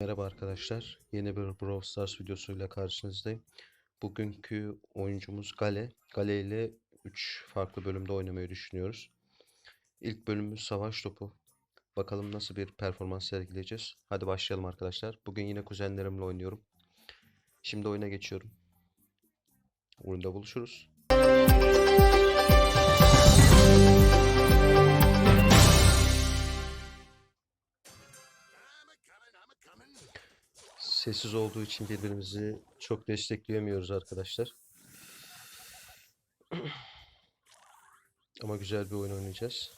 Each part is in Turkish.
Merhaba arkadaşlar. Yeni bir Brawl Stars videosuyla karşınızdayım. Bugünkü oyuncumuz Gale. Gale ile 3 farklı bölümde oynamayı düşünüyoruz. İlk bölümümüz savaş topu. Bakalım nasıl bir performans sergileyeceğiz. Hadi başlayalım arkadaşlar. Bugün yine kuzenlerimle oynuyorum. Şimdi oyuna geçiyorum. Oyunda buluşuruz. Sessiz olduğu için birbirimizi çok destekleyemiyoruz arkadaşlar. Ama güzel bir oyun oynayacağız.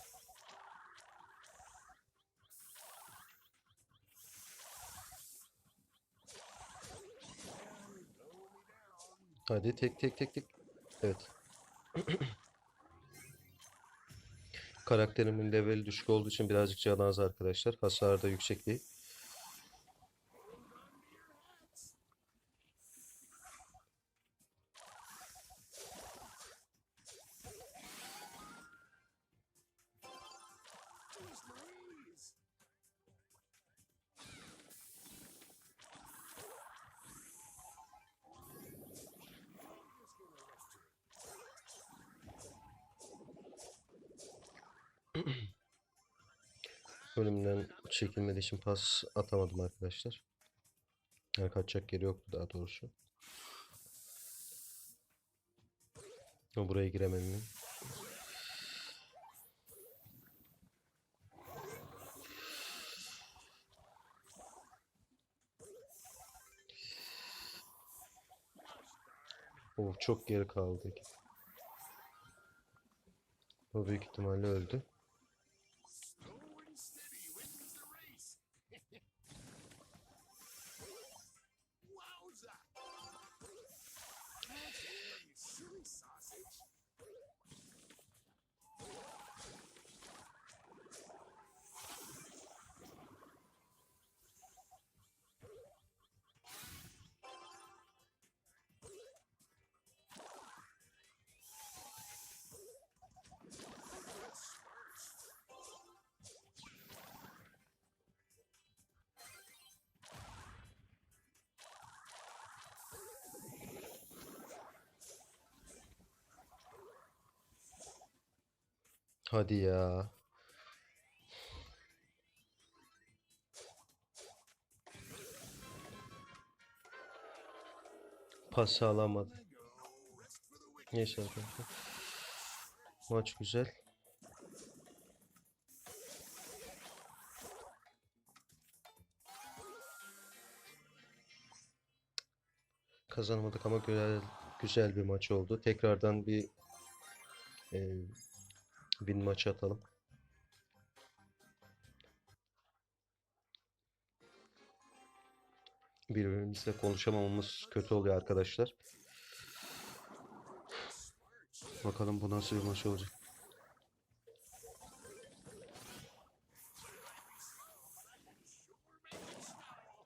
Hadi tek tek tek tek. Evet. Karakterimin leveli düşük olduğu için birazcık canı az arkadaşlar. Hasarı da yüksek değil. Bölümden çekilmediği için pas atamadım arkadaşlar. Yani kaçacak yeri yoktu daha doğrusu. Buraya giremedim. Oh, çok geri kaldı. O büyük ihtimalle öldü. Hadi ya. Pas alamadı. Neyse arkadaşlar. Maç güzel. Kazanamadık ama güzel güzel bir maç oldu. Tekrardan bir e, bin maç atalım. Birbirimizle konuşamamamız kötü oluyor arkadaşlar. Bakalım bu nasıl bir maç olacak.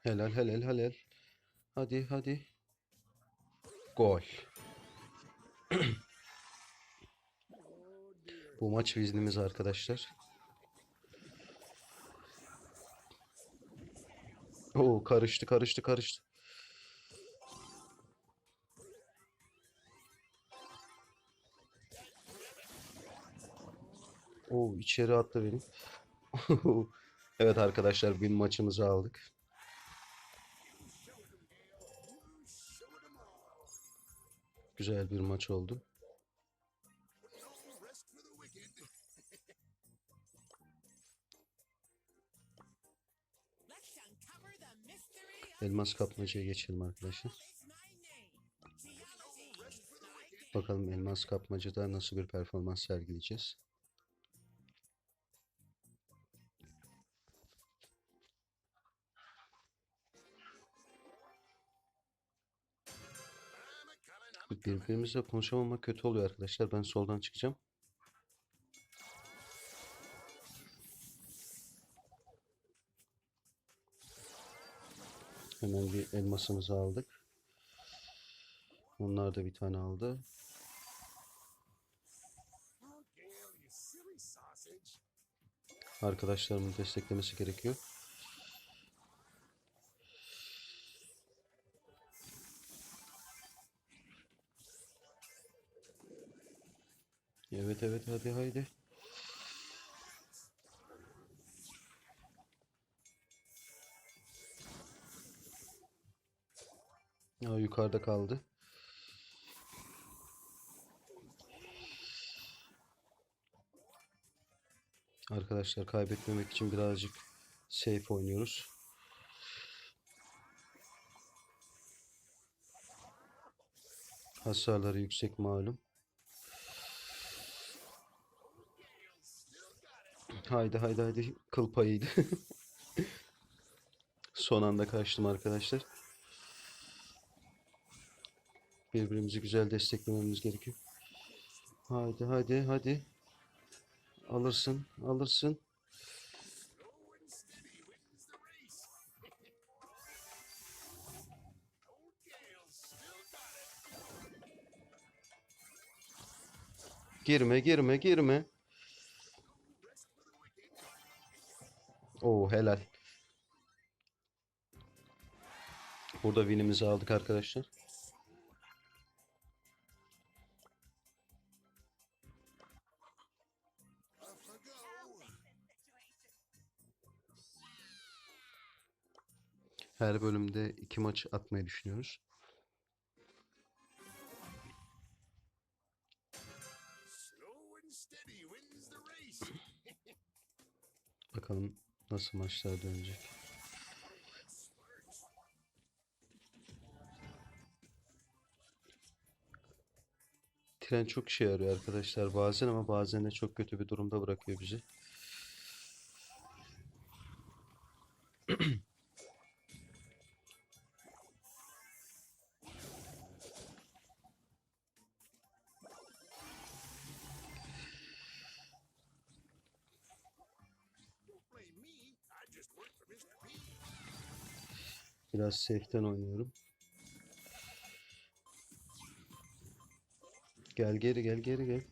Helal helal helal. Hadi hadi. Gol. Bu maç iznimiz arkadaşlar. Oo karıştı karıştı karıştı. Oo içeri attı benim. Evet arkadaşlar bir maçımızı aldık. Güzel bir maç oldu. Of Elmas kapmacaya geçelim arkadaşlar. Bakalım elmas kapmacada nasıl bir performans sergileyeceğiz. Birbirimizle konuşamamak kötü oluyor arkadaşlar. Ben soldan çıkacağım. Hemen bir elmasımızı aldık. Onlar da bir tane aldı. Arkadaşlarımın desteklemesi gerekiyor. Evet evet hadi haydi. Yukarıda kaldı. Arkadaşlar kaybetmemek için birazcık safe oynuyoruz. Hasarları yüksek malum. Haydi haydi haydi kıl payıydı. Son anda kaçtım arkadaşlar. Birbirimizi güzel desteklememiz gerekiyor. Haydi haydi hadi. Alırsın alırsın. Girme girme girme. Oo helal. Burada winimizi aldık arkadaşlar. Her bölümde iki maç atmayı düşünüyoruz. Bakalım nasıl maçlar dönecek. Tren çok işe yarıyor arkadaşlar bazen ama bazen de çok kötü bir durumda bırakıyor bizi. Biraz safe'ten oynuyorum. Gel geri gel geri gel.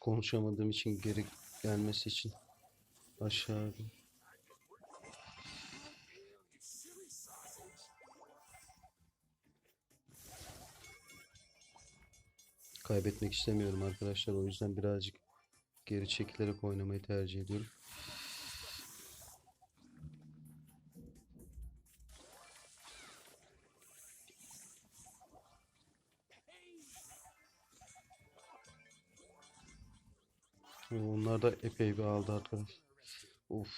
Konuşamadığım için geri gelmesi için aşağı Kaybetmek istemiyorum arkadaşlar. O yüzden birazcık geri çekilerek oynamayı tercih ediyorum. Onlar da epey bir aldı arkadaş. Of.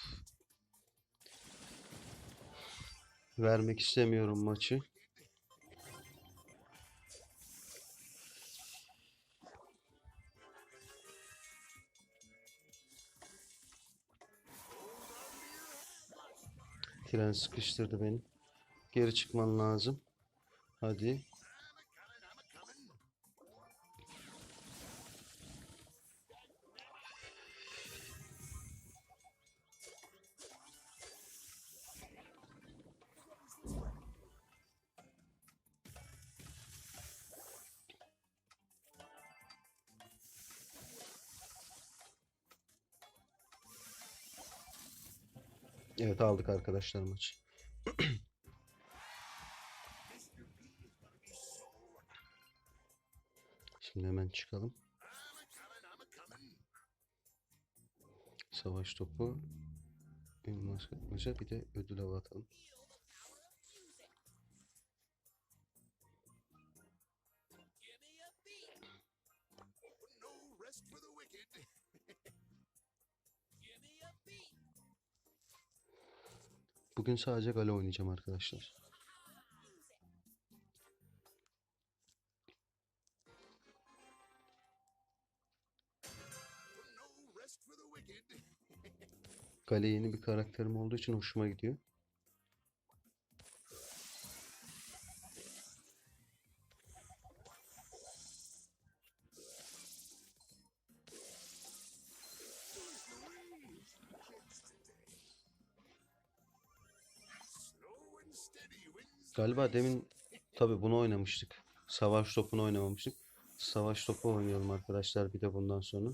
Vermek istemiyorum maçı. Tren sıkıştırdı beni. Geri çıkman lazım. Hadi. Evet aldık arkadaşlar maçı. Şimdi hemen çıkalım. Savaş topu. Elmas katmaca bir de ödül hava atalım. Bugün sadece gale oynayacağım arkadaşlar. Gale yeni bir karakterim olduğu için hoşuma gidiyor. Galiba demin tabi bunu oynamıştık. Savaş topunu oynamamıştık. Savaş topu oynayalım arkadaşlar bir de bundan sonra.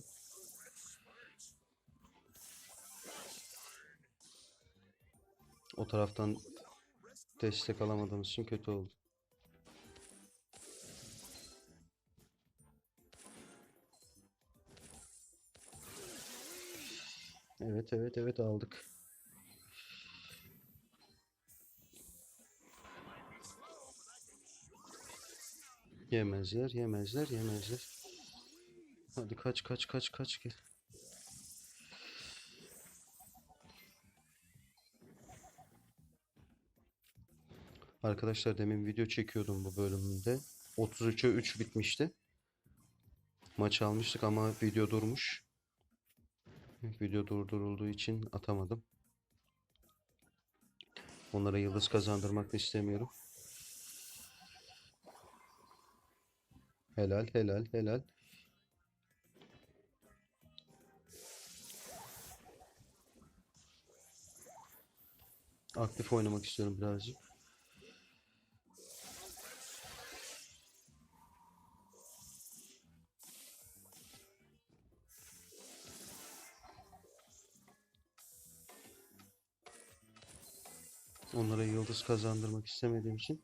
O taraftan destek alamadığımız için kötü oldu. Evet evet evet aldık. Yemezler, yemezler, yemezler. Hadi kaç kaç kaç kaç gel. Arkadaşlar demin video çekiyordum bu bölümde. 33'e 3 bitmişti. Maç almıştık ama video durmuş. Video durdurulduğu için atamadım. Onlara yıldız kazandırmak da istemiyorum. Helal, helal, helal. Aktif oynamak istiyorum birazcık. Onlara yıldız kazandırmak istemediğim için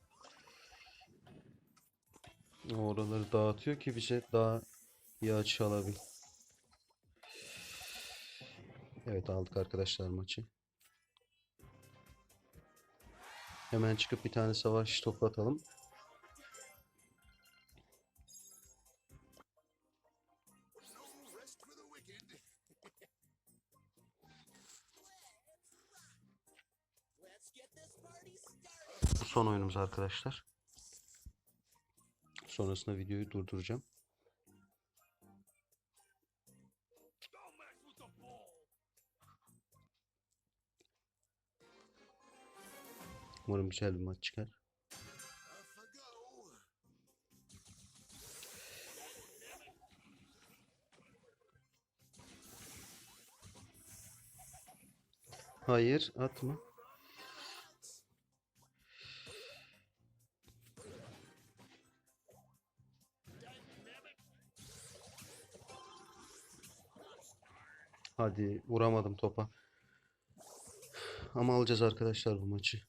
oraları dağıtıyor ki bize daha iyi açı alabil. Evet aldık arkadaşlar maçı. Hemen çıkıp bir tane savaş topu atalım. Bu son oyunumuz arkadaşlar. Sonrasında videoyu durduracağım. Umarım güzel bir maç çıkar. Hayır, atma. Hadi vuramadım topa. Ama alacağız arkadaşlar bu maçı.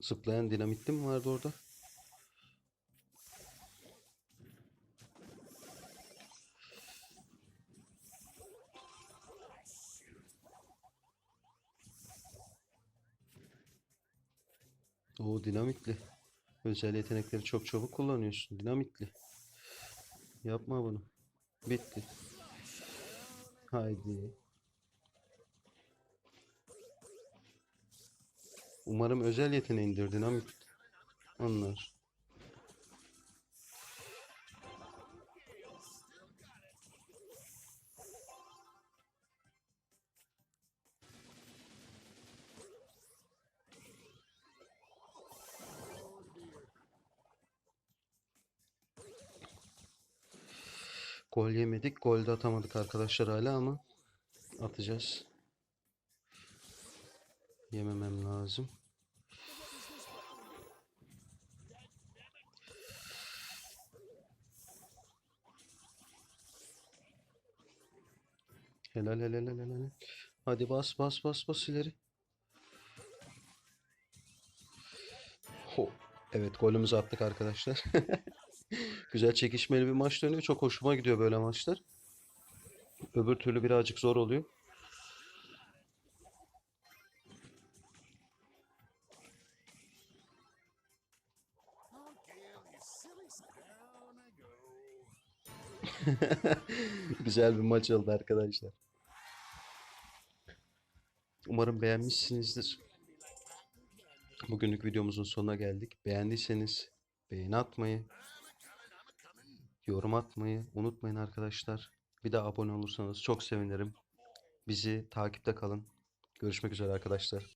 Zıplayan dinamitli mi vardı orada? O dinamitli. Özel yetenekleri çok çabuk kullanıyorsun. Dinamitli. Yapma bunu. Bitti. Haydi. Umarım özel yeteneğindir dinamit. Onlar. Gol yemedik. Gol de atamadık arkadaşlar hala ama atacağız. Yememem lazım. Helal helal helal helal. Hadi bas bas bas bas ileri. Ho. Evet golümüzü attık arkadaşlar. Güzel çekişmeli bir maç dönüyor. Çok hoşuma gidiyor böyle maçlar. Öbür türlü birazcık zor oluyor. Güzel bir maç oldu arkadaşlar. Umarım beğenmişsinizdir. Bugünlük videomuzun sonuna geldik. Beğendiyseniz beğeni atmayı, yorum atmayı unutmayın arkadaşlar. Bir de abone olursanız çok sevinirim. Bizi takipte kalın. Görüşmek üzere arkadaşlar.